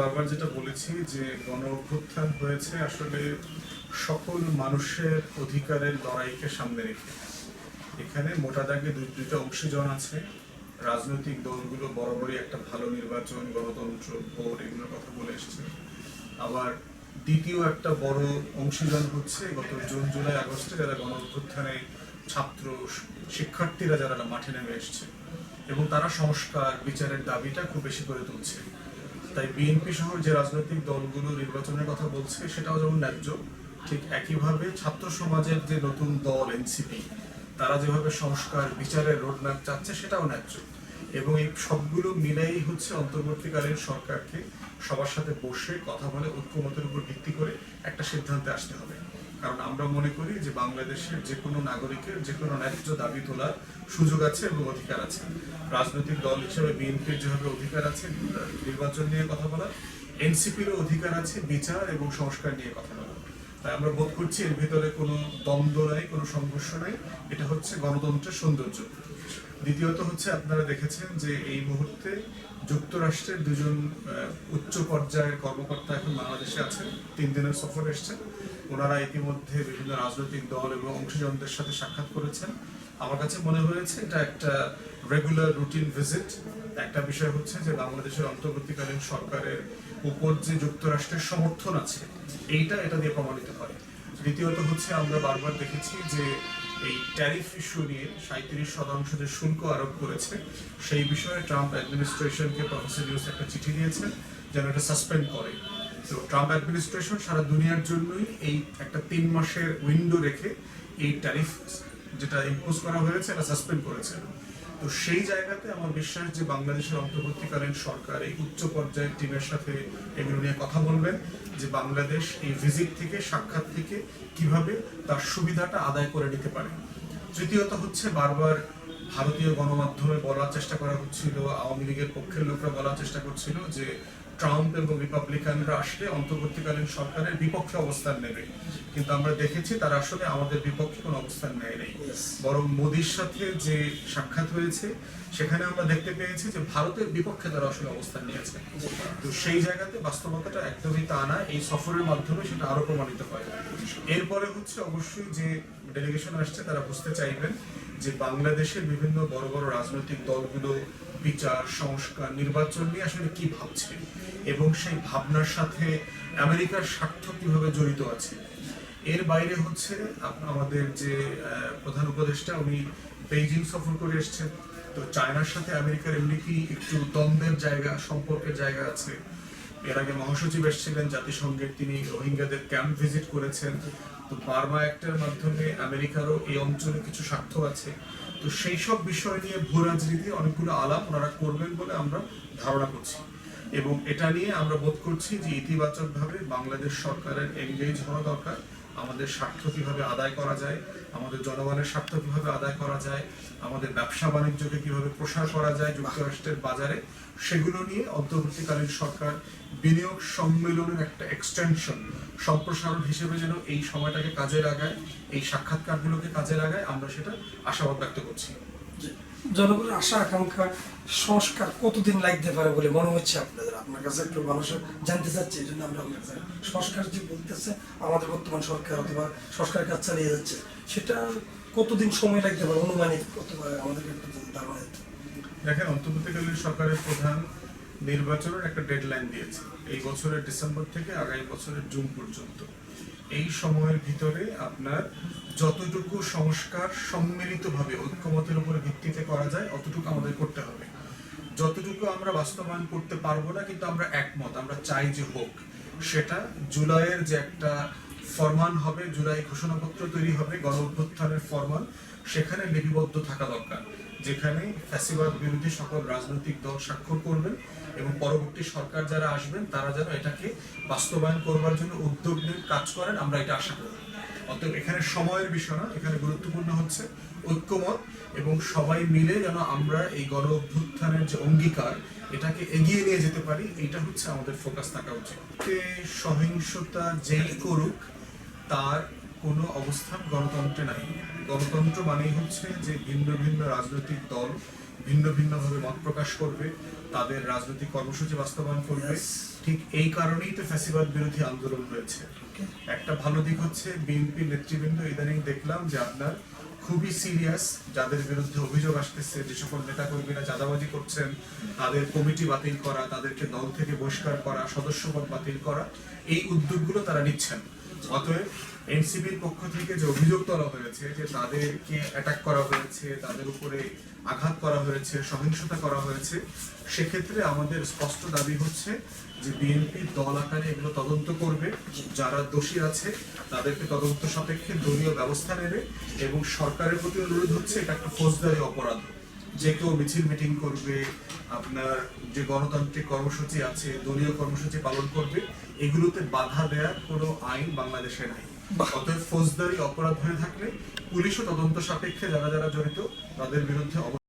বারবার যেটা বলেছি যে গণ অভ্যুত্থান হয়েছে আসলে সকল মানুষের অধিকারের লড়াইকে সামনে রেখে। এখানে মোটা দাগে দুই, দুইটা অংশীজন আছে। রাজনৈতিক দলগুলো বরাবরই একটা ভালো নির্বাচন, গণতন্ত্র, ভোট এগুলোর কথা বলে এসছে। আবার দ্বিতীয় একটা বড় অংশীজন হচ্ছে গত জুন, জুলাই, আগস্টে যারা গণ অভ্যুত্থানে ছাত্র শিক্ষার্থীরা যারা মাঠে নেমে এসছে। এবং তারা সংস্কার, বিচারের দাবিটা খুব বেশি করে তুলছে। তাই বিএনপি সহ যে রাজনৈতিক দলগুলো নির্বাচনের কথা বলছে, সেটাও যেমন ন্যায্য, ঠিক একইভাবে ছাত্র সমাজের যে নতুন দল এনসিপি তারা যেভাবে সংস্কার, বিচারের রোডম্যাপ চাচ্ছে, সেটাও ন্যায্য। এবং এই সবগুলো মিলেই হচ্ছে অন্তর্বর্তীকালীন সরকারকে সবার সাথে বসে কথা বলে ঐক্যমতের উপর ভিত্তি করে একটা সিদ্ধান্তে আসতে হবে। কারণ আমরা মনে করি যে বাংলাদেশের যে কোনো নাগরিকের যে কোনো ন্যায্য দাবি তোলার সুযোগ আছে এবং অধিকার আছে। রাজনৈতিক দল হিসেবে বিএনপির যেভাবে অধিকার আছে, নির্বাচন নিয়ে কথা বলার এনসিপিরও অধিকার আছে বিচার এবং সংস্কার নিয়ে কথা বলার তাই আমরা বোধ করছি এর ভিতরে কোনো দ্বন্দ্ব নাই, কোনো সংঘর্ষ নাই। এটা হচ্ছে গণতন্ত্রের সৌন্দর্য। দ্বিতীয়ত হচ্ছে আপনারা দেখেছেন যে এই মুহূর্তে যুক্তরাষ্ট্রের দুজন উচ্চ পর্যায়ের কর্মকর্তা এখন বাংলাদেশে আছেন, তিন দিনের সফর এসছেন। ওনারা ইতিমধ্যে বিভিন্ন রাজনৈতিক দল এবং অংশীজনদের সাথে সাক্ষাৎ করেছেন। আমার কাছে মনে হয়েছে এটা একটা রেগুলার রুটিন ভিজিট একটা বিষয় হচ্ছে যে বাংলাদেশের অন্তর্বর্তীকালীন সরকারের উপর যে যুক্তরাষ্ট্রের সমর্থন আছে, এইটা, এটা দিয়ে প্রমাণিত হয়। দ্বিতীয়ত হচ্ছে আমরা বারবার দেখেছি যে এই ট্যারিফ ইস্যু নিয়ে সাঁত্রিশ শতাংশ যে শুল্ক আরোপ করেছে, সেই বিষয়ে ট্রাম্প অ্যাডমিনিস্ট্রেশনকে প্রফেসর ইউস একটা চিঠি দিয়েছেন যেন এটা সাসপেন্ড করে। তো ট্রাম্প অ্যাডমিনিস্ট্রেশন সারা দুনিয়ার জন্যই এই একটা তিন মাসের উইন্ডো রেখে এই ট্যারিফ যেটা ইম্পোজ করা হয়েছে, এটা সাসপেন্ড করেছে। তো সেই জায়গাতে আমার বিশ্বাস যে বাংলাদেশের অন্তর্বর্তীকালীন সরকার এই উচ্চ পর্যায়ের টিমের সাথে এগুলো নিয়ে কথা বলবেন, যে বাংলাদেশ এই ভিজিট থেকে, সাক্ষাৎ থেকে কীভাবে তার সুবিধাটা আদায় করে নিতে পারে। তৃতীয়ত হচ্ছে বারবার ভারতীয় গণমাধ্যমে বলার চেষ্টা করা হচ্ছিল আওয়ামী লীগের পক্ষের লোকরা বলার চেষ্টা করছিল যে ট্রাম্প এবং রিপাবলিকানরা আসলে অন্তর্বর্তীকালীন সরকারের বিপক্ষে অবস্থান নেবে। কিন্তু আমরা দেখেছি তারা আসলে আমাদের বিপক্ষে কোনো অবস্থান নেয় নাই। বরং মোদির সাথে যে সাক্ষাৎ হয়েছে সেখানে আমরা দেখতে পেয়েছি যে ভারতের বিপক্ষে তারা আসলে অবস্থান নিয়েছে। তো সেই জায়গাতে বাস্তবতাটা একদমই তা না এই সফরের মাধ্যমে সেটা আরও প্রমাণিত হয়। এরপরে হচ্ছে অবশ্যই যে ডেলিগেশন আসছে তারা বুঝতে চাইবেন যে বাংলাদেশের বিভিন্ন বড় বড় রাজনৈতিক দলগুলো বিচার, সংস্কার, নির্বাচন নিয়ে আসলে কি ভাবছে? এবং সেই ভাবনার সাথে আমেরিকার স্বার্থ কীভাবে জড়িত আছে? এর বাইরে হচ্ছে আমাদের যে প্রধান উপদেষ্টা, উনি বেইজিং সফর করে এসেছেন। তো চায়নার সাথে আমেরিকার এমনি কি একটু দ্বন্দ্বের জায়গা, সম্পর্কের জায়গা আছে? এর আগে মহাসচিব এসেছিলেন জাতিসংঘের, তিনি রোহিঙ্গাদের ক্যাম্প ভিজিট করেছেন। তো বার্মা অ্যাক্টের মাধ্যমে আমেরিকারও এই অঞ্চলে কিছু স্বার্থ আছে। তো সেই সব বিষয় নিয়ে ভূ রাজনীতি অনেকগুলো আলাপ ওনারা করবেন বলে আমরা ধারণা করছি। এবং এটা নিয়ে আমরা বোধ করছি যে ইতিবাচকভাবে বাংলাদেশ সরকারের এনগেজ হওয়া দরকার। আমাদের স্বার্থ কীভাবে আদায় করা যায়, আমাদের জনগণের স্বার্থ কীভাবে আদায় করা যায়, আমাদের ব্যবসা বাণিজ্যকে কীভাবে প্রসার করা যায় যুক্তরাষ্ট্রের বাজারে, সেগুলো নিয়ে অন্তর্বর্তীকালীন সরকার বিনিয়োগ সম্মেলনের একটা এক্সটেনশন সম্প্রসারণ হিসেবে যেন এই সময়টাকে কাজে লাগায়, এই সাক্ষাৎকারগুলোকে কাজে লাগায়, আমরা সেটা আশাবাদ ব্যক্ত করছি। জনগণের আশা, আকাঙ্ক্ষা, সংস্কার কতদিন লাগতে পারে বলে মনে হচ্ছে আপনাদের? আপনার কাছে একটু মানুষ জানতে চাচ্ছে, এই জন্য আমরা আপনার কাছে সংস্কার যে বলতেছে, আমাদের বর্তমান সরকার অথবা সরকার কাজ চালিয়ে যাচ্ছে, সেটা কতদিন সময় লাগতে পারে? অনুমানিক অথবা আমাদেরকে একটু ধারণা দিতে। দেখেন, অন্তর্বর্তীকালীন সরকারের প্রধান নির্বাচনের একটা ডেডলাইন দিয়েছে। এই বছরের ডিসেম্বর থেকে আগামী বছরের জুন পর্যন্ত। এই সময়ের ভিতরে আপনার যতটুকু সংস্কার সম্মিলিতভাবে ঐক্যমতের উপরে ভিত্তিতে করা যায়, অতটুকু আমাদের করতে হবে। যতটুকু আমরা বাস্তবায়ন করতে পারব না, কিন্তু আমরা একমত, আমরা চাই যে হোক। সেটা জুলাইয়ের যে একটা ফরমান হবে, জুলাই ঘোষণাপত্র তৈরি হবে, গণ অভ্যুত্থানের ফরমান, সেখানে লিপিবদ্ধ থাকা দরকার। যেখানে ফ্যাসিবাদ বিরোধী সকল রাজনৈতিক দল স্বাক্ষর করবেন এবং পরবর্তী সরকার যারা আসবেন, তারা যেন এটাকে বাস্তবায়ন করবার জন্য উদ্যোগ নিয়ে কাজ করেন, আমরা এটা আশা করি। অতএব এখানে সময়ের বিষয় না, এখানে গুরুত্বপূর্ণ হচ্ছে ঐক্যমত এবং সবাই মিলে যেন আমরা এই গণ অভ্যুত্থানের যে অঙ্গীকার, এটাকে এগিয়ে নিয়ে যেতে পারি, এটা হচ্ছে আমাদের ফোকাস থাকা উচিত। সহিংসতা যেই করুক, তার কোনো অবস্থান গণতন্ত্রে নাই। গণতন্ত্র মানেই হচ্ছে যে ভিন্ন ভিন্ন রাজনৈতিক দল ভিন্ন ভিন্নভাবে মত প্রকাশ করবে তাদের রাজনৈতিক কর্মসূচি বাস্তবায়ন করবে। ঠিক এই কারণেই তো ফ্যাসিবাদ বিরোধী আন্দোলন রয়েছে। একটা ভালো দিক হচ্ছে বিএনপি নেতৃবৃন্দ ইদানিং দেখলাম যে আপনার খুবই সিরিয়াস যাদের বিরুদ্ধে অভিযোগ আসতেছে যে সকল নেতাকর্মীরা চাঁদাবাজি করছেন তাদের কমিটি বাতিল করা তাদেরকে দল থেকে বহিষ্কার করা সদস্যপদ বাতিল করা এই উদ্যোগগুলো তারা নিচ্ছেন। অতএব এনসিপির পক্ষ থেকে যে অভিযোগ তোলা হয়েছে যে তাদেরকে অ্যাটাক করা হয়েছে, তাদের উপরে আঘাত করা হয়েছে, সহিংসতা করা হয়েছে, সেক্ষেত্রে আমাদের স্পষ্ট দাবি হচ্ছে যে বিএনপি দল আকারে এগুলো তদন্ত করবে। যারা দোষী আছে, তাদেরকে তদন্ত সাপেক্ষে দলীয় ব্যবস্থা নেবে এবং সরকারের প্রতি অনুরোধ হচ্ছে এটা একটা ফৌজদারি অপরাধ যে কেউ মিছিল মিটিং করবে আপনার যে গণতান্ত্রিক কর্মসূচি আছে দলীয় কর্মসূচি পালন করবে এগুলোতে বাধা দেওয়ার কোনো আইন বাংলাদেশে নাই। অতএব ফৌজদারি অপরাধ হয়ে থাকলে পুলিশও তদন্ত সাপেক্ষে যারা যারা জড়িত তাদের বিরুদ্ধে